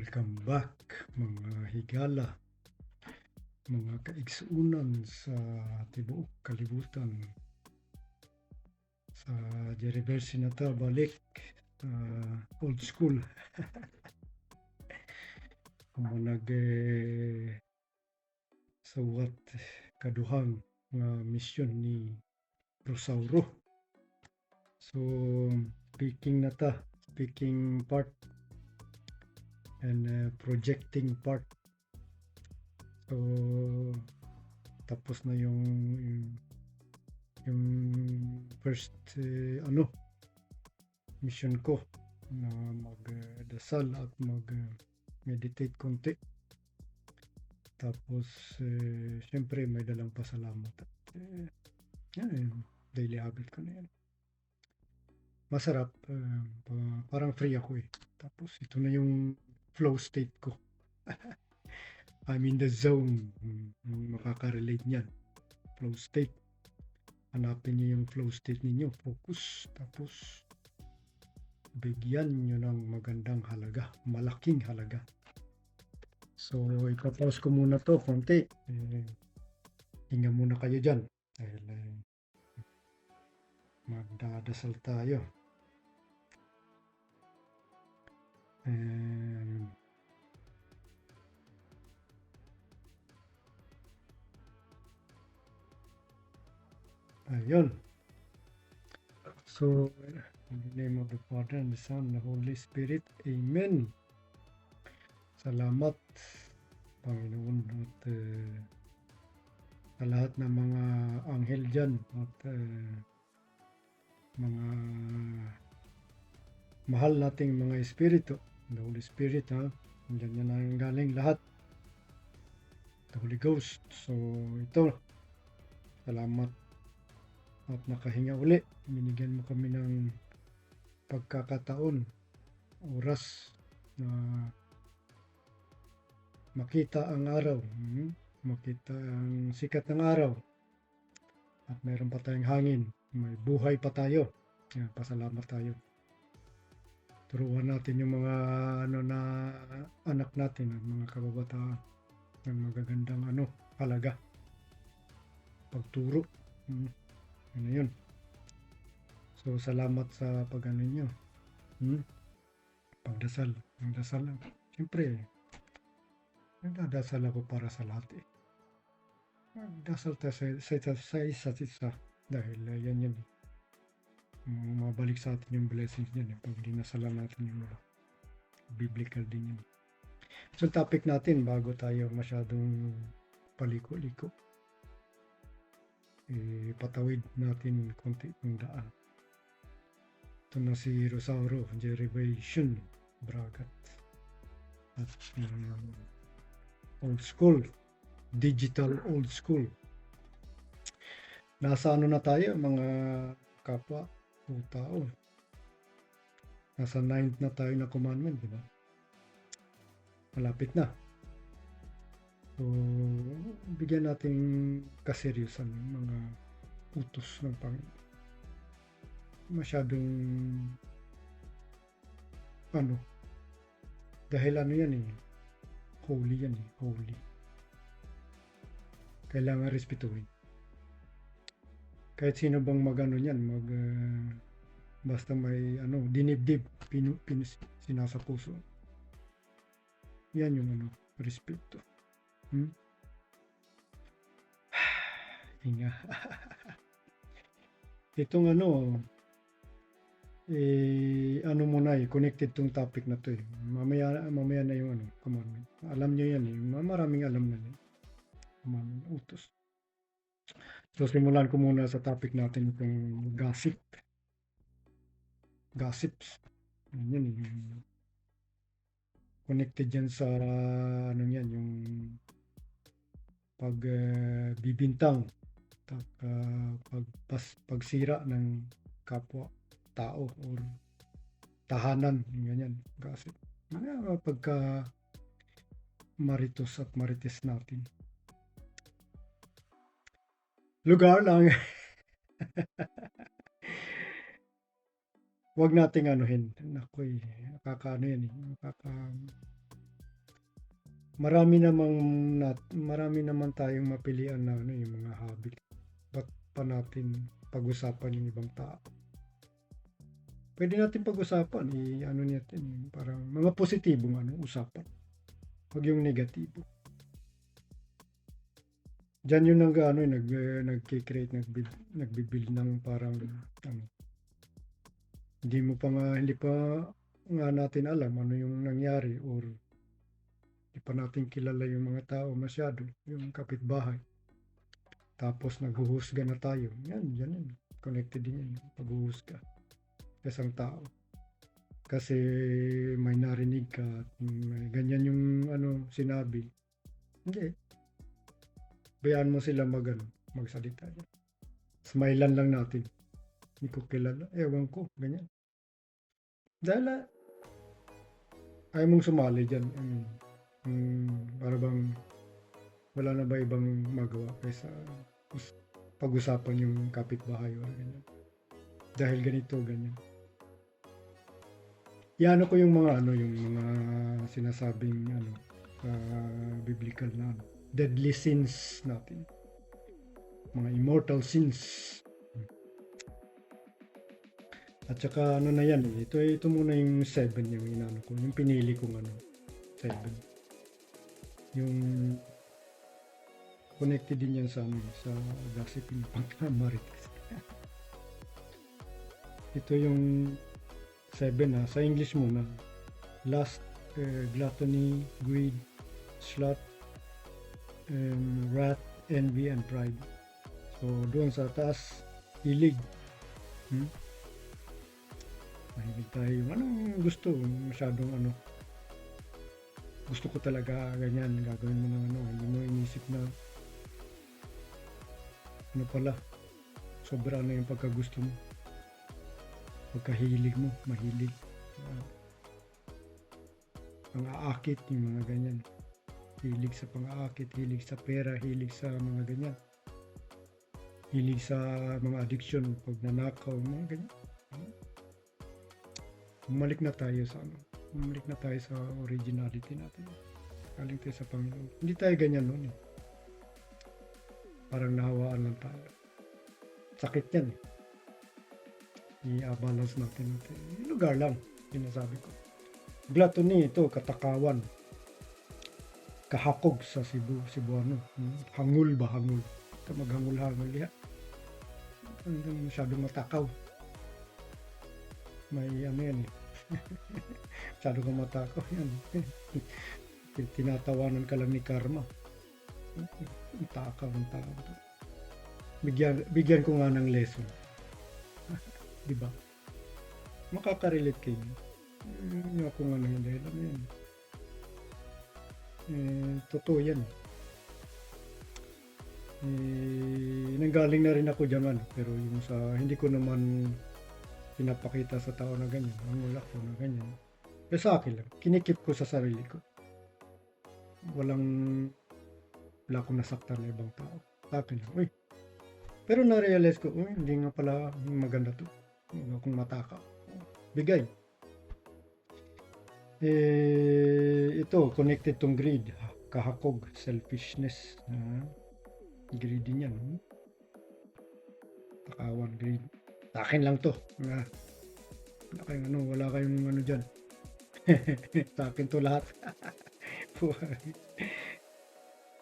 Welcome back mga higala, mga kaigsuunan sa tibuok kalibutan. Sa Jeriversi na ta balik uh, old school. Kamo nag eh, sawat kaduhang nga misyon ni Rosauro. So speaking na ta, speaking part and uh, projecting part. So, tapos na yung yung, yung first uh, ano mission ko na magdasal at mag uh, meditate konti. Tapos, uh, syempre may dalang pasalamat. At, uh, yan, daily habit ko na yan. Masarap. Uh, parang free ako eh. Tapos, ito na yung flow state ko. I'm in the zone. Makaka-relate niyan. Flow state. Hanapin niyo yung flow state ninyo. Focus. Tapos, bigyan niyo ng magandang halaga. Malaking halaga. So, ipapause ko muna to konti. Eh, hinga muna kayo dyan. Dahil eh, magdadasal tayo. Eh, Ayun. So, in the name of the Father and the Son and the Holy Spirit. Amen. Salamat, Panginoon, at uh, sa lahat ng mga anghel dyan at uh, mga mahal nating mga espiritu. The Holy Spirit, ha? Diyan yan ang galing lahat. The Holy Ghost. So, ito, salamat at nakahinga uli. Binigyan mo kami ng pagkakataon, oras na makita ang araw, hmm? makita ang sikat ng araw at mayroon pa tayong hangin, may buhay pa tayo. Yan, pasalamat tayo. Turuan natin yung mga ano na anak natin, mga kababataan ng magagandang ano, halaga. Pagturo. Hmm. Ano yun? So, salamat sa pag-ano nyo. Hmm? Pagdasal. Pagdasal lang. Siyempre, nagdadasal ako para sa lahat eh. Nagdasal tayo sa, sa, sa, sa isa't isa. Dahil uh, yan yan eh. Mabalik sa atin yung blessings niyan eh. Pag dinasalan natin yung uh, biblical din yan. So, topic natin bago tayo masyadong paliko-liko ipatawid natin konti ng daan. Ito na si Rosauro, Derivation, Bragat. At um, old school, digital old school. Nasa ano na tayo, mga kapwa o tao. Nasa ninth na tayo na commandment, di ba? Malapit na. So, bigyan natin kaseryosan yung mga utos ng Panginoon. Masyadong ano, dahil ano yan eh, holy yan eh, holy. Kailangan respetuhin. Kahit sino bang magano niyan, mag uh, basta may ano, dinibdib, pinu, pin, sinasa puso. Yan yung ano, respeto. Hmm? Hinga. Itong ano, eh, ano muna eh, connected tong topic na to eh. Mamaya, mamaya na yung ano, commandment. Alam nyo yan eh, maraming alam na eh. Commandment, utos. So, simulan ko muna sa topic natin itong gossip. Gossips. Yan yan eh. Connected yan sa, ano yan, yung pag uh, bibintang tak, uh, pag pas, pagsira ng kapwa tao or tahanan ganyan gossip. Mga pagka maritos at marites natin. Lugar lang. Wag nating anuhin. Nakoy nakakaano yan eh nakaka marami namang nat, marami naman tayong mapilian na ano yung mga hobby. Ba't pa natin pag-usapan yung ibang tao? Pwede natin pag-usapan, i ano natin, yung parang mga positibong ano, usapan. Huwag yung negatibo. Diyan yun nag ano, nag eh, nagki-create, nagbi- nagbi-build ng parang ano. Hindi mo pa nga, hindi pa nga natin alam ano yung nangyari or hindi pa natin kilala yung mga tao masyado, yung kapitbahay. Tapos naghuhusga na tayo. Yan, yan yan. Connected din yan. Paghuhusga. sa Isang tao. Kasi may narinig ka may ganyan yung ano sinabi. Hindi. Bayaan mo sila mag ano, magsalita. Smilean lang natin. Hindi ko kilala. Ewan ko. Ganyan. Dahil ah, ayaw mong sumali dyan. I mean, mm, para bang wala na ba ibang magawa kaysa us- pag-usapan yung kapitbahay o ganyan. Dahil ganito, ganyan. Iano ko yung mga ano, yung mga sinasabing ano, ah, biblical na ano, deadly sins natin. Mga immortal sins. At saka ano na yan, eh, ito, ito muna yung 7 yung inano ko, yung pinili kong ano, 7. Yung connected din yan sa ano, sa gossiping pangkamarites. ito yung 7 ha, sa English muna. Lust, eh, gluttony, greed, sloth, and wrath, envy, and pride. So, doon sa taas, hilig. Hmm? Mahilig tayo. Anong gusto? Masyadong ano. Gusto ko talaga ganyan. Gagawin mo ng ano. Hindi mo inisip na ano pala. Sobra na yung pagkagusto mo. Pagkahilig mo. Mahilig. Uh, pang-aakit yung mga ganyan. Hilig sa pang-aakit. Hilig sa pera. Hilig sa mga ganyan. Hilig sa mga addiction. Pag nanakaw. Mga ganyan bumalik na tayo sa ano, bumalik na tayo sa originality natin. Galing tayo sa Panginoon. Hindi tayo ganyan noon eh. Parang nahawaan lang tayo. Sakit yan eh. I-balance natin natin. Yung lugar lang, sinasabi ko. Gluttony ito, katakawan. Kahakog sa Cebu, Cebuano. Hmm? Hangul ba, hangul. Ito maghangul-hangul yan. Hindi masyadong matakaw may ano yan eh. Masyado kang matakaw yan. Tinatawanan ka lang ni Karma. Ang takaw, ang takaw. Bigyan, bigyan ko nga ng lesson. Di ba? Makakarelate kayo. Yung ako nga na hindi. Alam mo yan. Eh, totoo yan. Eh, nanggaling na rin ako dyan ano, pero yung sa hindi ko naman pinapakita sa tao na ganyan, ang wala ko na ganyan. Pero sa akin lang, kinikip ko sa sarili ko. Walang, wala akong nasaktan na ibang tao. Sa akin lang, uy. Pero na-realize ko, uy, hindi nga pala maganda to. Huwag akong matakaw. Bigay. Eh, ito, connected tong greed. Kahakog, selfishness. Uh, greedy niyan. Hmm? Takawan, greed. Akin lang to. Ah, wala kayong ano, wala kayong ano dyan. sa akin to lahat.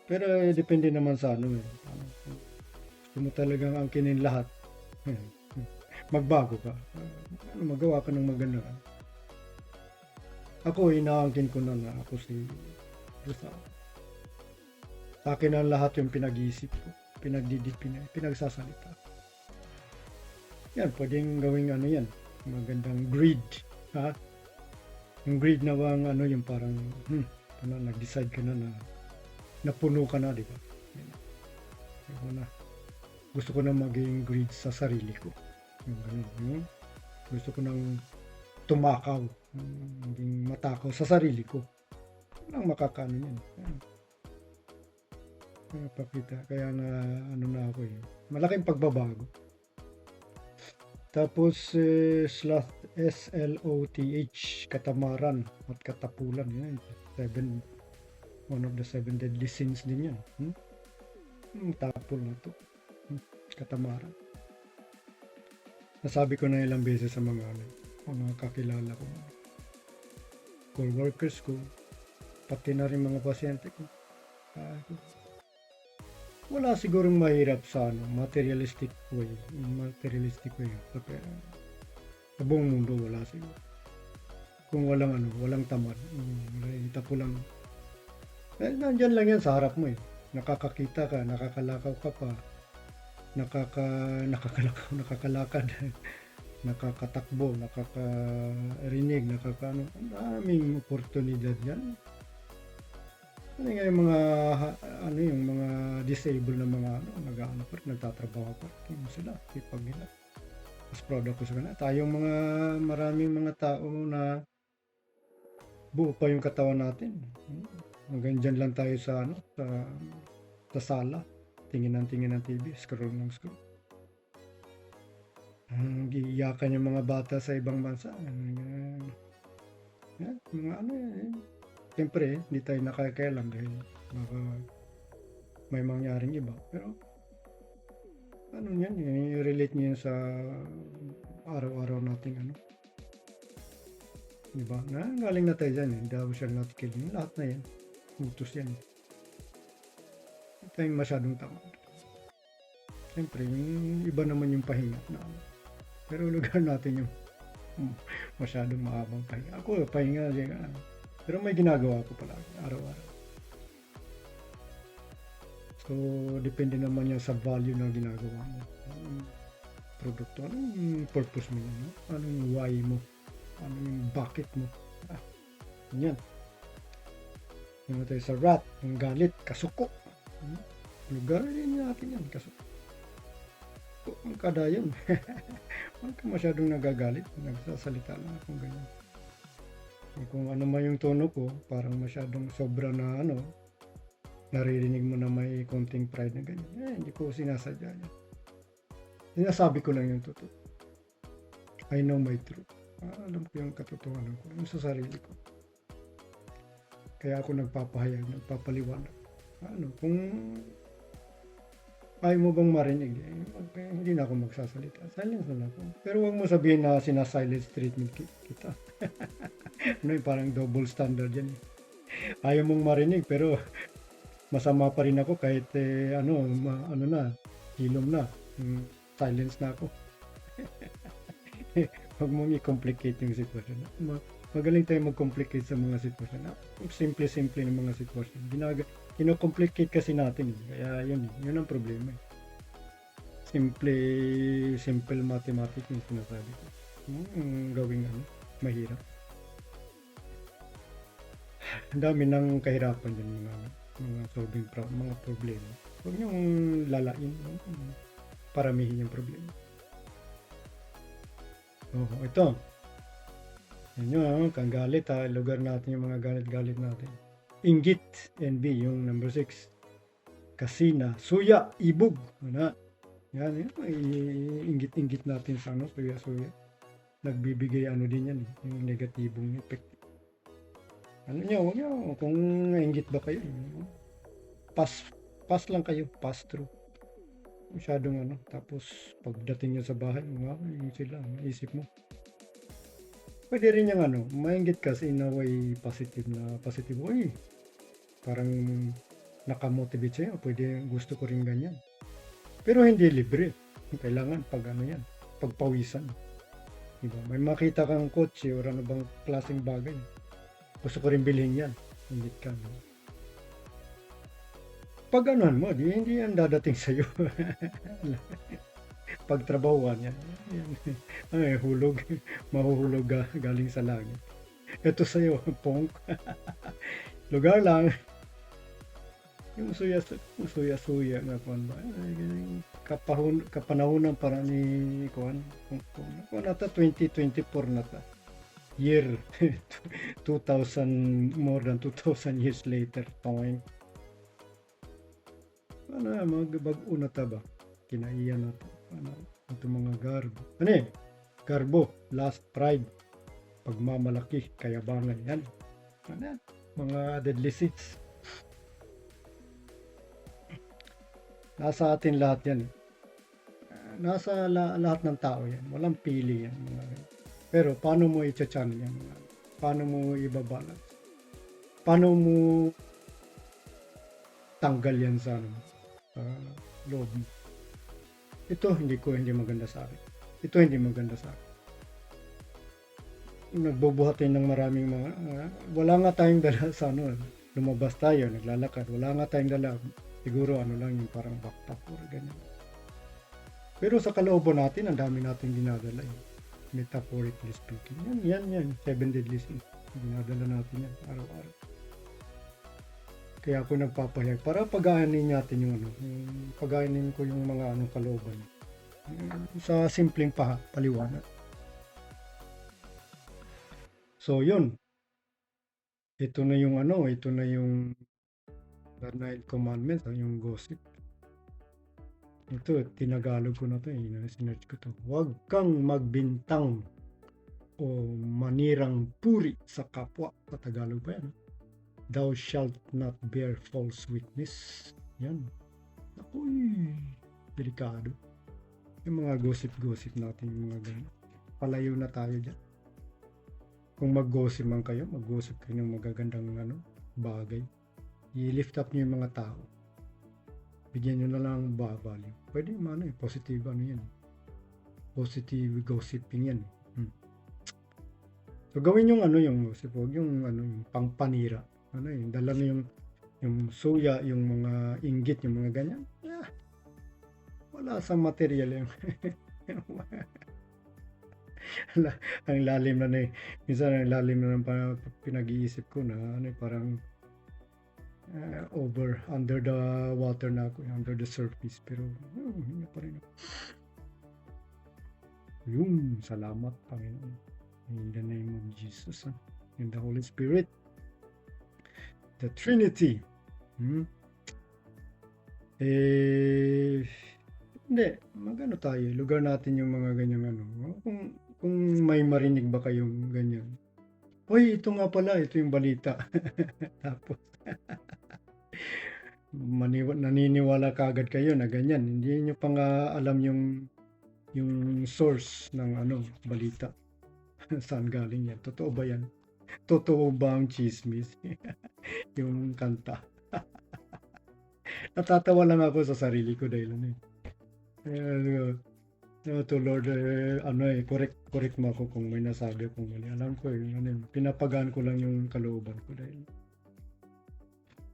Pero eh, depende naman sa ano eh. Gusto mo talagang angkinin lahat. Magbago ka. Ano, magawa ka ng maganda. Ako, inaangkin ko na na ako si Rosa. Sa akin ang lahat yung pinag-iisip ko. Pinagdidip, pinag, pinagsasalita. Yan, pwedeng gawing ano yan. Magandang greed. Ha? Yung greed na bang ano yung parang, hmm, ano, nag-decide ka na na napuno ka na, di ba? Na. Gusto ko na maging greed sa sarili ko. Yung ganun. Hmm? Gusto ko nang tumakaw. Hmm, maging matakaw sa sarili ko. Walang makakano yan. Yan. Kaya pakita. Kaya na ano na ako eh. Malaking pagbabago. Tapos eh, sloth S-L-O-T-H katamaran at katapulan yan. Seven One of the seven deadly sins din yan. Hmm? Hmm, tapol na to. Hmm, katamaran. Nasabi ko na ilang beses sa mga ano, mga kakilala ko. Co-workers ko, pati na rin mga pasyente ko. Ah, wala sigurong mahirap sa ano, materialistic way. Materialistic way. Pero, sa buong mundo wala siguro. Kung walang ano, walang tamad. Um, ita po lang. Eh, nandyan lang yan sa harap mo eh. Nakakakita ka, nakakalakaw ka pa. Nakaka, nakakalakaw, nakakalakad. nakakatakbo, nakakarinig, nakakaano. Ang daming oportunidad yan. Ano nga yung mga ano yung mga disabled na mga ano nag-ano pa nagtatrabaho pa rin? Sila ipag nila. Mas proud ako sa kanila. Tayong mga maraming mga tao na buo pa yung katawan natin. Hanggang dyan lang tayo sa ano sa, sa sala. Tingin ng tingin ng TV scroll ng scroll. Ang giiyakan yung mga bata sa ibang bansa. Yan, yan, mga ano yan Siyempre, hindi tayo nakakailang dahil baka may mangyaring iba. Pero, ano yan, i-relate niyo yan sa araw-araw nating ano. Diba? Na, galing na tayo dyan eh. Thou shall not kill. Lahat na yan. Utos yan. Hindi tayong masyadong tama. Siyempre, yung iba naman yung pahinga. Na, ano. pero lugar natin yung masyadong mahabang pahinga. Ako, pahinga din. Ano, pero may ginagawa ko pala araw-araw. So, depende naman yan sa value na ginagawa mo. Anong produkto, anong purpose mo, no? anong why mo, anong bakit mo. Ah, yan. Yung tayo sa rat, yung galit, kasuko. Hmm? Lugar din natin yan, kasuko. Ang kada yun. Huwag ka masyadong nagagalit, nagsasalita lang akong ganyan. Kung ano man yung tono ko, parang masyadong sobra na ano, naririnig mo na may konting pride na ganyan. Eh, hindi ko sinasadya yan. Sinasabi ko lang yung totoo. I know my truth. Ah, alam ko yung katotohanan ko, yung sa sarili ko. Kaya ako nagpapahayag, nagpapaliwanag. Ano, kung ayaw mo bang marinig, eh, mag, eh, hindi na ako magsasalita. Silence na ako. Pero huwag mo sabihin na sinasilence treatment ki- kita. ano yung parang double standard yan. eh. Ayaw mong marinig pero masama pa rin ako kahit eh, ano, ma, ano na, hilom na. Mm, silence na ako. Huwag mong i-complicate yung sitwasyon. Ma- magaling tayo mag-complicate sa mga sitwasyon. Ah, Simple-simple ng mga sitwasyon. Ginaga, kino-complicate kasi natin. eh. Kaya yun, eh, yun ang problema. eh. Simple, simple mathematics yung sinasabi ko. Hmm, gawing ano, mahirap. Ang dami ng kahirapan dyan mga, mga solving pro- mga problema. Huwag niyong lalain. no? Paramihin yung problema. Oh, ito. Yan yun, ah, kang galit ha. Lugar natin yung mga galit-galit natin. Inggit, envy, yung number 6. Kasina, suya, ibog. Ano? Yan, Inggit-inggit natin sa ano, suya, suya. Nagbibigay ano din yan, eh, yung negatibong effect. Ano nyo, huwag nyo, kung nainggit ba kayo, pass, pass lang kayo, pass through. Masyadong ano, tapos pagdating nyo sa bahay, mga yung sila, isip mo. Pwede rin yung ano, mainggit kasi in a way positive na positive way. Parang nakamotivate sa'yo, pwede gusto ko rin ganyan. Pero hindi libre. Kailangan pag ano yan, pagpawisan. Diba? May makita kang kotse or ano bang klaseng bagay. Gusto ko rin bilhin yan. Ingit ka. No? Pag ganon mo, di, hindi yan dadating sa'yo. Pagtrabahuan yan. Ay, hulog. Mahuhulog ga- galing sa langit. Ito sa'yo, pong. Lugar lang. Yung suya, suya-suya nga kuan ba? Ay, ganyan. Kapahun, kapanahonan para ni kuan. Kuan nata 2024 na ta. Year 2000 more than 2000 years later. Toing. Ano magbag-o na ta ba? Kinaiya na to ano, ito mga garbo. Ano yan? Garbo, last pride, pagmamalaki, kayabangan yan. Ano yan? Mga deadly sins. Nasa atin lahat yan. Eh. Nasa la- lahat ng tao yan. Walang pili yan. Mga Pero paano mo i-channel yan? Paano mo ibabalance? Paano mo tanggal yan sa ano, sa loob mo? Ito hindi ko hindi maganda sa akin. Ito hindi maganda sa akin. Nagbubuhat tayo ng maraming mga ah, wala nga tayong dala sa ano, lumabas tayo, naglalakad. Wala nga tayong dala. Siguro ano lang yung parang backpack or ganyan. Pero sa kalooban natin, ang dami nating dinadala. Eh. Metaphorically speaking. Yan, yan, yan. Seven deadly sins. Dinadala natin yan araw-araw. Kaya ako nagpapahayag para pagaanin natin yung ano, yung ko yung mga anong kalooban. Sa simpleng pa, paliwanag. So, yun. Ito na yung ano, ito na yung the nine commandments, yung gossip. Ito, tinagalog ko na to, eh, sinerch ko to. Huwag kang magbintang o manirang puri sa kapwa. Sa Tagalog pa yan. Thou shalt not bear false witness. Yan. Ako'y delikado. Yung mga gossip-gossip natin, yung mga ganyan. Palayo na tayo dyan. Kung mag-gossip man kayo, mag-gossip kayo ng magagandang ano, bagay. I-lift up nyo yung mga tao. Bigyan nyo na lang ba value. Pwede yung ano eh, positive ano yan. Positive gossiping yan. eh. Hmm. So gawin yung ano yung gossip, huwag yung ano yung pangpanira. Ano yung dala na yung yung suya, yung mga inggit, yung mga ganyan. Yeah. Wala sa material yung ang lalim na eh. Minsan ang lalim na ng pinag-iisip ko na ano parang uh, over, under the water na ako, under the surface. Pero, oh, hindi pa rin ako. Yung, salamat Panginoon. In the name of Jesus. ah. In the Holy Spirit. The Trinity. Hmm? Eh, hindi, magano tayo, lugar natin yung mga ganyang ano. Kung, kung may marinig ba kayong ganyan. Hoy, ito nga pala, ito yung balita. Tapos, maniwa, naniniwala kagad kayo na ganyan. Hindi nyo pa nga alam yung yung source ng ano, balita. Saan galing yan? Totoo ba yan? Totoo ba ang chismis? yung kanta. Natatawa lang ako sa sarili ko dahil ano eh. Eh, uh, to Lord, eh, ano eh, correct, correct mo ako kung may nasabi akong mali. Alam ko eh, ano, yun, pinapagaan ko lang yung kalooban ko dahil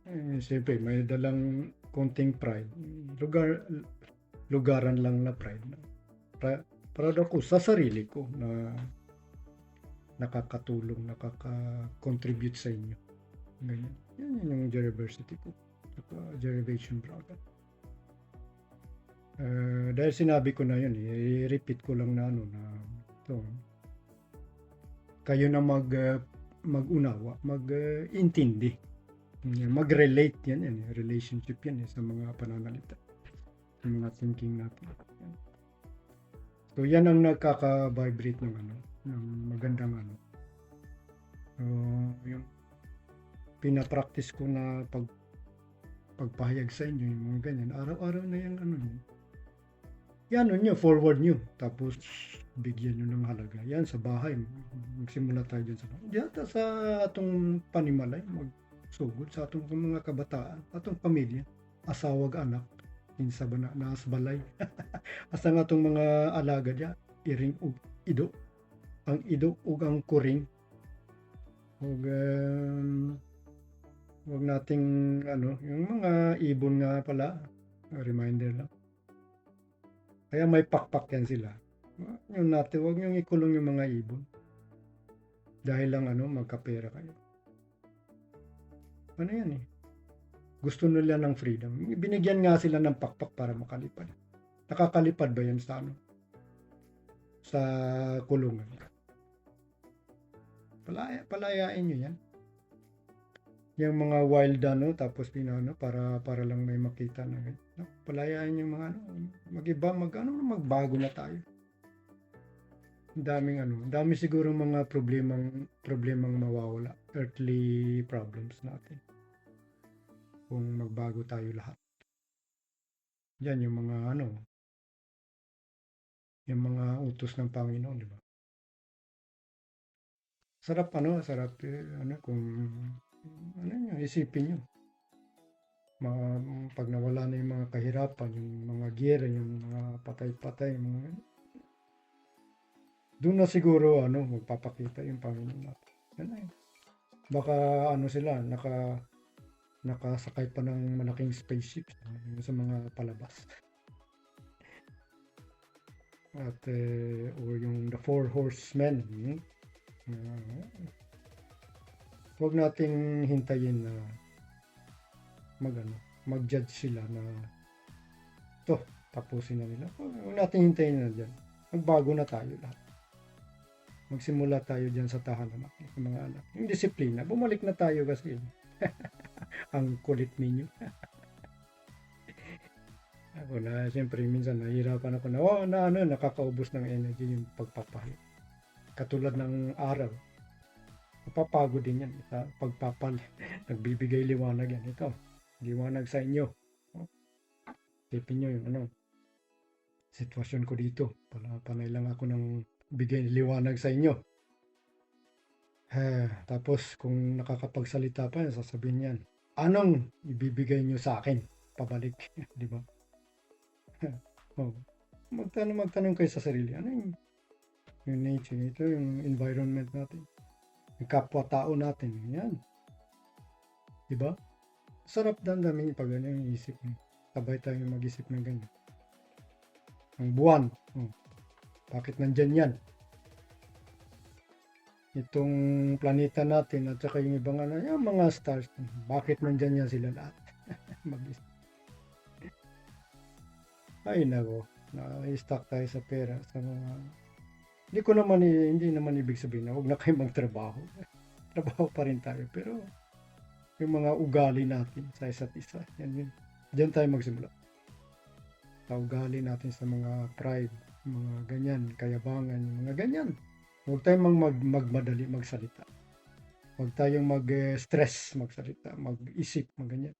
eh, siyempre, may dalang konting pride. Lugar, lugaran lang na pride. Pra, proud ako sa sarili ko na nakakatulong, nakaka-contribute sa inyo. Ganyan. Yan yun yung university ko. Saka derivation bracket. Uh, dahil sinabi ko na yun, i-repeat ko lang na ano na to. Kayo na mag uh, mag-unawa, mag-intindi. mag-relate yan, yan, relationship yan eh, sa mga pananalita. Sa mga thinking natin. Yan. So yan ang nagkaka-vibrate ng ano, ng magandang ano. So, yung pinapractice ko na pag pagpahayag sa inyo yung mga ganyan. Araw-araw na yung ano yun. Yan ano nyo, forward nyo. Tapos bigyan nyo ng halaga. Yan sa bahay. Magsimula tayo dyan sa bahay. Diyan sa atong panimalay. Magsugod sa atong mga kabataan. Atong pamilya. Asawag anak. Kinsa ba na naas balay. Asa nga atong mga alaga dyan. Iring ug ido. Ang ido ug ang kuring. Ug um, Huwag nating ano, yung mga ibon nga pala, reminder lang. Kaya may pakpak yan sila. Yung natin, huwag niyong ikulong yung mga ibon. Dahil lang ano, magkapera kayo. Ano yan eh? Gusto nila ng freedom. Binigyan nga sila ng pakpak para makalipad. Nakakalipad ba yan sa ano? Sa kulungan. Palaya, palayain nyo yan. Yung mga wild ano tapos pinano para para lang may makita na no, palayain yung mga ano magiba mag ano magbago na tayo. Daming ano dami siguro mga problemang problemang mawawala earthly problems natin. Kung magbago tayo lahat. Yan yung mga ano, yung mga utos ng Panginoon, di ba? Sarap ano, sarap eh, ano kung ano nyo, isipin nyo. Mga, pag nawala na yung mga kahirapan, yung mga giyera, yung mga patay-patay, mga doon na siguro ano, magpapakita yung Panginoon natin. Yan yun. Baka ano sila, naka nakasakay pa ng malaking spaceship sa mga palabas. At eh, or yung the four horsemen. Hmm? Uh, huwag nating hintayin na mag ano, mag-judge sila na to, tapusin na nila. Huwag nating hintayin na dyan. Magbago na tayo lahat. Magsimula tayo dyan sa tahanan natin, sa mga anak. Yung disiplina, bumalik na tayo kasi. Ang kulit ninyo. ako na, siyempre, minsan nahihirapan ako na, oh, na ano, nakakaubos ng energy yung pagpapahit. Katulad ng araw. Napapagod din yan. Sa pagpapal. Nagbibigay liwanag yan. Ito. Liwanag sa inyo. Tipin nyo yung ano. Sitwasyon ko dito. Pala, panay lang ako ng bigay liwanag sa inyo. Eh, tapos kung nakakapagsalita pa, sasabihin yan, anong ibibigay nyo sa akin? Pabalik, di ba? oh. Magtanong, magtanong kayo sa sarili, ano yung, yung nature, ito yung environment natin, yung kapwa-tao natin, yan. Di ba? Sarap damdamin pag ano yung isip mo. Sabay tayo mag-isip ng ganyan. Ang buwan, oh. bakit nandyan yan? itong planeta natin at saka yung ibang ano, yung mga stars, bakit nandyan yan sila lahat? Mag- Ay nako, na-stuck tayo sa pera sa mga hindi ko naman hindi naman ibig sabihin na huwag na kayo magtrabaho. Trabaho pa rin tayo pero yung mga ugali natin sa isa't isa, yan yun. Diyan tayo magsimula. Sa ugali natin sa mga pride, mga ganyan, kayabangan, mga ganyan. Huwag tayong mag, mag, magmadali magsalita. Huwag tayong mag-stress magsalita, mag-isip, mag ganyan.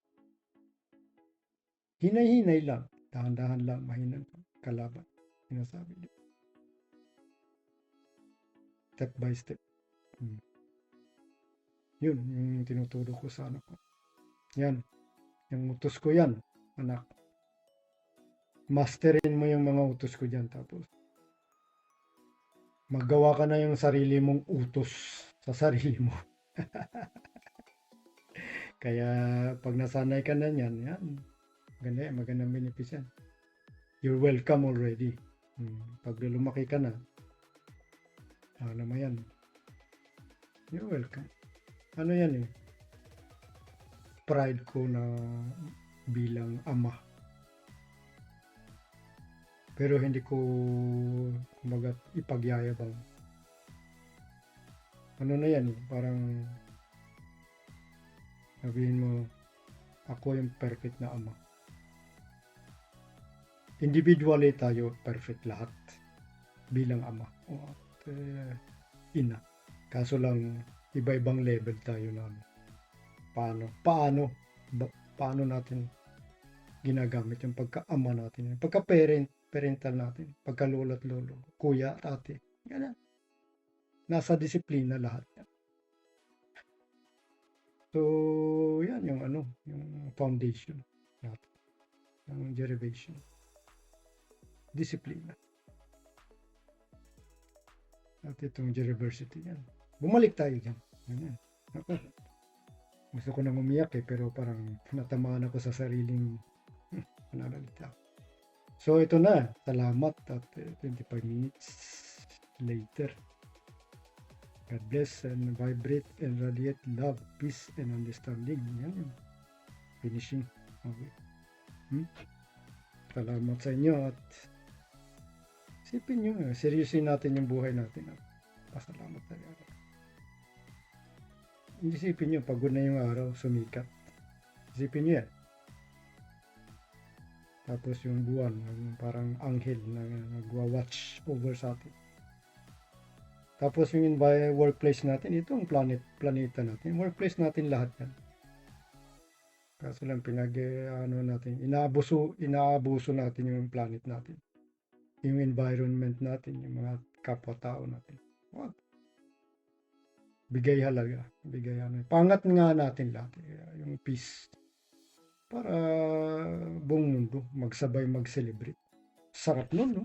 Hinay-hinay lang. Dahan-dahan lang, mahinang kalaban. Sinasabi niya. Step by step. Hmm. Yun, yung tinuturo ko sa anak ko. Yan. Yung utos ko yan, anak. Masterin mo yung mga utos ko dyan. Tapos, maggawa ka na yung sarili mong utos sa sarili mo. Kaya pag nasanay ka na yan, yan, maganda yan, magandang benefits yan. You're welcome already. Hmm. Pag lumaki ka na, ano naman yan, you're welcome. Ano yan eh, pride ko na bilang ama. Pero hindi ko kumbaga ipagyayabang. Ano na yan eh, parang sabihin mo, ako yung perfect na ama. Individually tayo perfect lahat bilang ama o at eh, ina. Kaso lang iba-ibang level tayo na ano. paano paano ba, paano natin ginagamit yung pagka-ama natin, yung pagka-parent, parental natin, pagka-lolo at lolo, kuya at ate. Ganyan. Nasa disiplina lahat yan. So, yan yung ano, yung foundation natin. Yung derivation. Disiplina. At itong university yan. Bumalik tayo dyan. Yan yan. Ako. Gusto ko nang umiyak eh, pero parang natamaan ako sa sariling pananalita. So, ito na. Salamat at eh, 25 minutes later. God bless and vibrate and radiate love, peace, and understanding. Yan. Finishing. Okay. Hmm? Salamat sa inyo at isipin nyo, eh, seryosin natin yung buhay natin at pasalamat tayo. Isipin nyo, pagod na yung araw, sumikat. Isipin nyo yan. Tapos yung buwan, parang anghel na nagwa-watch over sa atin. Tapos yung envi- workplace natin, ito ang planet, planeta natin. Workplace natin lahat yan. Kaso lang pinag ano natin, inaabuso, inaabuso natin yung planet natin. Yung environment natin, yung mga kapwa-tao natin. Wag. Bigay halaga. Bigay ano. Pangat nga natin lahat. eh, Yung peace. Para buong mundo magsabay mag-celebrate. Sarap nun, no?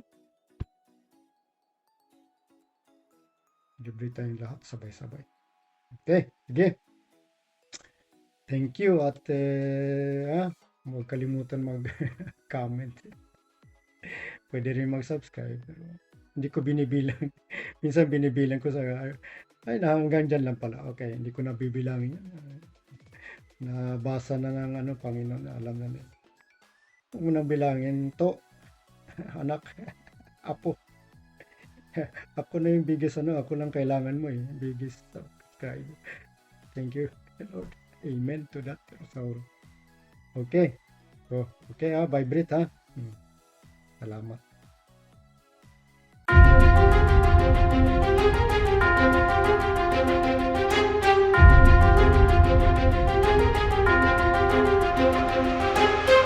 Celebrate tayong lahat sabay-sabay. Okay, sige. Thank you at eh, ah, huwag kalimutan mag-comment. Pwede rin mag-subscribe. Pero hindi ko binibilang. Minsan binibilang ko sa ay na hanggang dyan lang pala. Okay, hindi ko na bibilangin. Nabasa na ng ano, Panginoon, alam na nila. Huwag mo nang bilangin to, anak, apo. ako na yung biggest ano, ako lang kailangan mo eh, biggest subscribe. Thank you, Lord. Amen to that. So, okay. So, okay ha, vibrate ha. Hmm. Salamat. thank you